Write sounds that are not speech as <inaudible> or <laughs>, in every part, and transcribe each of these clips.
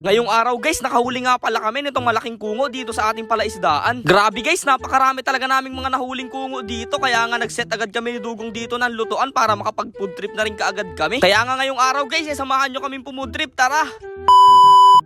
Ngayong araw guys, nakahuli nga pala kami nitong malaking kungo dito sa ating palaisdaan. Grabe guys, napakarami talaga naming mga nahuling kungo dito. Kaya nga nag-set agad kami ni Dugong dito ng lutuan para makapag food trip na rin kaagad kami. Kaya nga ngayong araw guys, eh, samahan nyo kaming pumud trip. Tara!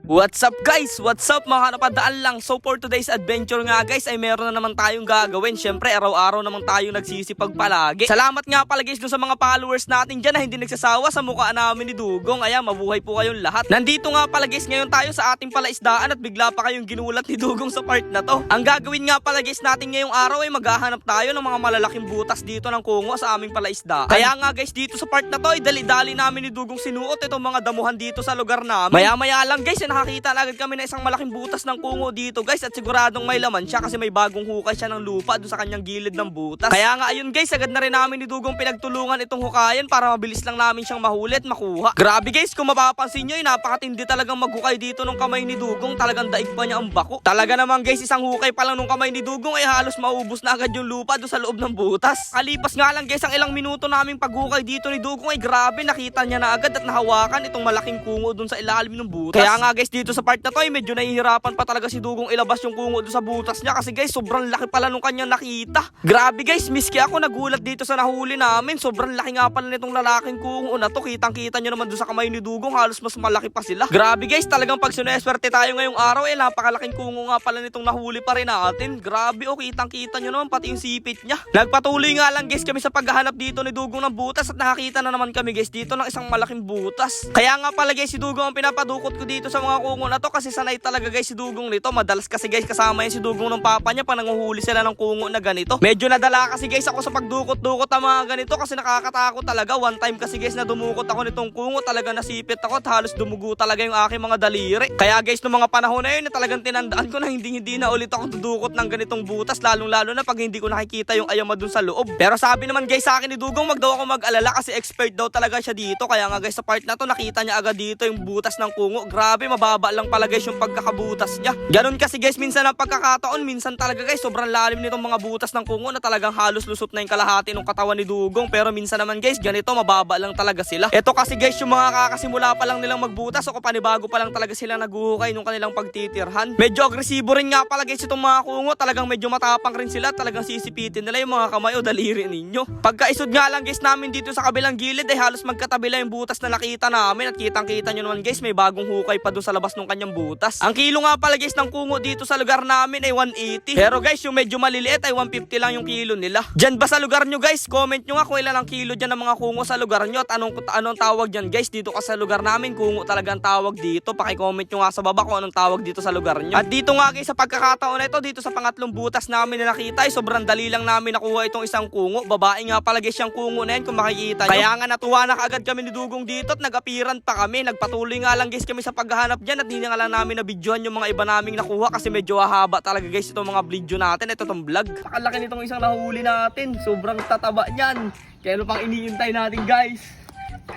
What's up guys? What's up mga napadaan lang? So for today's adventure nga guys ay meron na naman tayong gagawin. Syempre araw-araw naman tayong nagsisipag palagi. Salamat nga pala guys dun sa mga followers natin dyan na hindi nagsasawa sa mukha namin ni Dugong. Ayan, mabuhay po kayong lahat. Nandito nga pala guys ngayon tayo sa ating palaisdaan at bigla pa kayong ginulat ni Dugong sa part na to. Ang gagawin nga pala guys natin ngayong araw ay maghahanap tayo ng mga malalaking butas dito ng kungo sa aming palaisdaan. Kaya nga guys dito sa part na to ay dali-dali namin ni Dugong sinuot itong mga damuhan dito sa lugar namin. Maya-maya lang guys nakakita na agad kami na isang malaking butas ng kungo dito guys at siguradong may laman siya kasi may bagong hukay siya ng lupa doon sa kanyang gilid ng butas. Kaya nga ayun guys agad na rin namin ni Dugong pinagtulungan itong hukayan para mabilis lang namin siyang mahuli at makuha. Grabe guys kung mapapansin nyo ay napakatindi talagang maghukay dito ng kamay ni Dugong talagang daig pa niya ang bako. Talaga naman guys isang hukay pa lang ng kamay ni Dugong ay halos maubos na agad yung lupa doon sa loob ng butas. Kalipas nga lang guys ang ilang minuto naming paghukay dito ni Dugong ay grabe nakita niya na agad at nahawakan itong malaking kungo doon sa ilalim ng butas. Kaya nga guys dito sa part na to ay medyo nahihirapan pa talaga si Dugong ilabas yung kungo doon sa butas niya kasi guys sobrang laki pala nung kanyang nakita. Grabe guys, miski ako nagulat dito sa nahuli namin. Sobrang laki nga pala nitong lalaking kungo na to. Kitang kita nyo naman doon sa kamay ni Dugong halos mas malaki pa sila. Grabe guys, talagang pag sineswerte tayo ngayong araw eh napakalaking kungo nga pala nitong nahuli pa rin natin. Grabe oh, kitang kita nyo naman pati yung sipit niya. Nagpatuloy nga lang guys kami sa paghahanap dito ni Dugong ng butas at nakakita na naman kami guys dito ng isang malaking butas. Kaya nga pala guys si Dugong ang pinapadukot ko dito sa mga kungo na to kasi sanay talaga guys si Dugong nito. Madalas kasi guys kasama yan si Dugong ng papa niya pa nanguhuli sila ng kungo na ganito. Medyo nadala kasi guys ako sa pagdukot-dukot ng mga ganito kasi nakakatakot talaga. One time kasi guys na dumukot ako nitong kungo talaga nasipit ako at halos dumugo talaga yung aking mga daliri. Kaya guys nung mga panahon na yun na talagang tinandaan ko na hindi hindi na ulit ako dudukot ng ganitong butas lalong lalo na pag hindi ko nakikita yung ayama dun sa loob. Pero sabi naman guys sa akin ni Dugong wag daw ako mag-alala kasi expert daw talaga siya dito. Kaya nga guys sa part na to nakita niya agad dito yung butas ng kungo. Grabe mababa lang pala guys yung pagkakabutas niya. Ganon kasi guys minsan ang pagkakataon minsan talaga guys sobrang lalim nitong mga butas ng kungo na talagang halos lusot na yung kalahati ng katawan ni Dugong. Pero minsan naman guys ganito mababa lang talaga sila. Ito kasi guys yung mga kakasimula pa lang nilang magbutas o panibago pa lang talaga sila naguhukay nung kanilang pagtitirhan. Medyo agresibo rin nga pala guys itong mga kungo. Talagang medyo matapang rin sila. Talagang sisipitin nila yung mga kamay o daliri ninyo. Pagkaisod nga lang guys namin dito sa kabilang gilid ay halos magkatabi lang yung butas na nakita namin at kitang kita nyo naman guys may bagong hukay pa doon sa labas ng kanyang butas. Ang kilo nga pala guys ng kungo dito sa lugar namin ay 180. Pero guys yung medyo maliliit ay 150 lang yung kilo nila. Diyan ba sa lugar nyo guys? Comment nyo nga kung ilan ang kilo dyan ng mga kungo sa lugar nyo at anong, anong tawag dyan guys dito ka sa lugar namin kungo talaga ang tawag dito. Paki-comment nyo nga sa baba kung anong tawag dito sa lugar nyo. At dito nga guys sa pagkakataon na ito dito sa pangatlong butas namin na nakita ay sobrang dali lang namin nakuha itong isang kungo. Babae nga pala guys yung kungo na yan kung makikita nyo. Kaya nga natuwa na kaagad kami ni Dugong dito at nag-apiran pa kami. Nagpatuloy nga lang guys kami sa paghahanap dyan at hindi nga lang namin nabidyohan yung mga iba naming nakuha kasi medyo hahaba talaga guys itong mga video natin. Ito tong vlog. Nakalaki nitong isang nahuli natin. Sobrang tataba niyan. Kaya ano pang iniintay natin guys?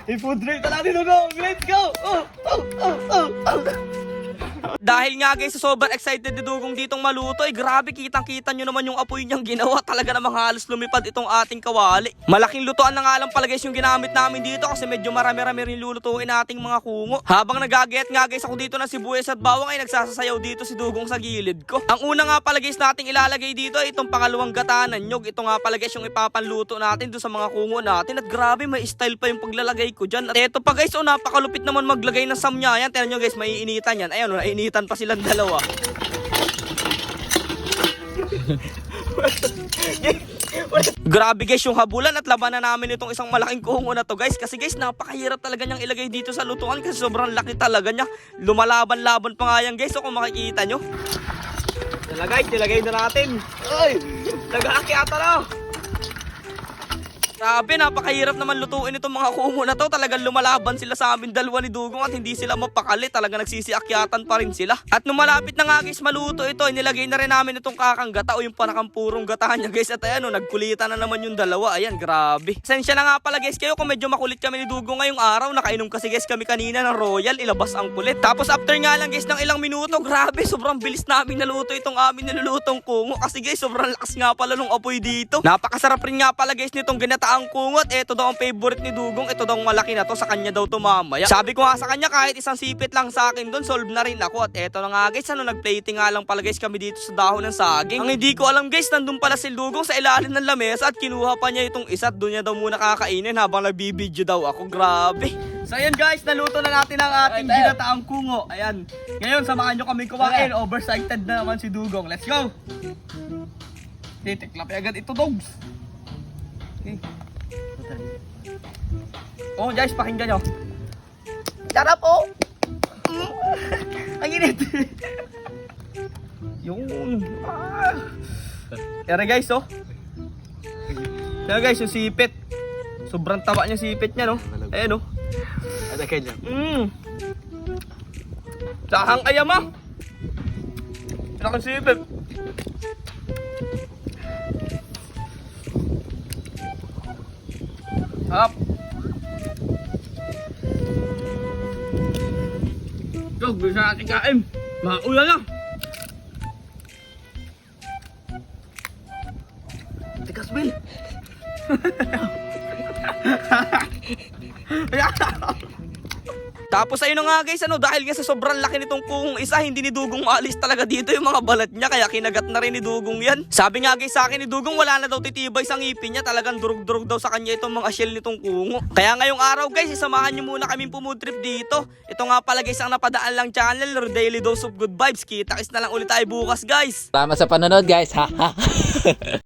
I-food rate na natin Dugong! Let's go! Oh, oh, oh, oh, oh. Dahil nga guys, sobrang excited ni Dugong ditong maluto, ay grabe kitang-kita nyo naman yung apoy niyang ginawa. <laughs> Talaga namang halos lumipad itong ating kawali. Malaking lutuan na nga lang pala guys yung ginamit namin dito kasi medyo marami-rami rin lulutuin nating mga kungo. Habang nagaget nga guys ako dito ng sibuyas at bawang ay nagsasasayaw dito si Dugong sa gilid ko. Ang una nga pala guys nating ilalagay dito ay itong pangalawang gatanan nyog. Ito nga pala guys yung ipapanluto natin doon sa mga kungo natin. At grabe may style pa yung paglalagay ko dyan. At eto pa guys, oh napakalupit naman maglagay ng samnya yan. Tignan nyo guys, may initan yan. Ayun, oh, nainitan pa silang dalawa. Grabe guys yung habulan at labanan namin itong isang malaking kungo na to guys. Kasi guys napakahirap talaga niyang ilagay dito sa lutuan kasi sobrang laki talaga niya. Lumalaban-laban pa nga yan guys. So kung makikita nyo. Tala guys nilagay na natin. Ay nag-aakyata na Grabe, napakahirap naman lutuin itong mga kungo na to. Talagang lumalaban sila sa amin dalawa ni Dugong at hindi sila mapakali. Talaga nagsisiakyatan pa rin sila. At nung malapit na nga guys maluto ito, nilagay na rin namin itong kakang gata o yung panakampurong gata niya guys. At ayan, oh, nagkulitan na naman yung dalawa. Ayan, grabe. Sensya na nga pala guys kayo kung medyo makulit kami ni Dugong ngayong araw. Nakainom kasi guys kami kanina ng Royal. Ilabas ang kulit. Tapos after nga lang guys ng ilang minuto, grabe, sobrang bilis namin naluto itong amin nilulutong kungo. Kasi guys, sobrang lakas nga pala nung apoy dito. Napakasarap rin nga pala guys nitong ginata ginataang kungot. Ito daw ang favorite ni Dugong. Ito daw ang malaki na to. Sa kanya daw to mamaya. Sabi ko nga sa kanya kahit isang sipit lang sa akin doon, solve na rin ako. At eto na nga guys, ano nagplating nga lang pala guys kami dito sa dahon ng saging. Ang hindi ko alam guys, nandun pala si Dugong sa ilalim ng lamesa at kinuha pa niya itong isa at doon niya daw muna kakainin habang nagbibideo daw ako. Grabe. So ayan guys, naluto na natin ang ating ginataang kungo. Ayan. Ngayon, samahan nyo kami kumain. Oversighted na naman si Dugong. Let's go! Titiklap agad ito, dogs. Okay. Oh, guys, pakinggan nyo. Sarap po! Mm. <laughs> Ang init! <laughs> Yun. Ah. Yan guys, oh. Yan guys, yung sipit. Sobrang taba niya sipit niya, no? Ayan, oh. Ada kayo dyan. Mm. Sahang ayam ah. Laking sipit. Hap. Yo, bisa natin kain. Maulan na. Tikas, Bill. Tapos ayun nga guys, ano, dahil nga sa sobrang laki nitong kung isa, hindi ni Dugong maalis talaga dito yung mga balat niya, kaya kinagat na rin ni Dugong yan. Sabi nga guys sa akin ni Dugong, wala na daw titibay sa ngipin niya, talagang durug-durug daw sa kanya itong mga shell nitong kungo. Kaya ngayong araw guys, isamahan niyo muna kaming pumudrip dito. Ito nga pala guys ang napadaan lang channel, or Daily Dose of Good Vibes. Kita-kits na lang ulit tayo bukas guys. Salamat sa panonood guys. Ha. <laughs>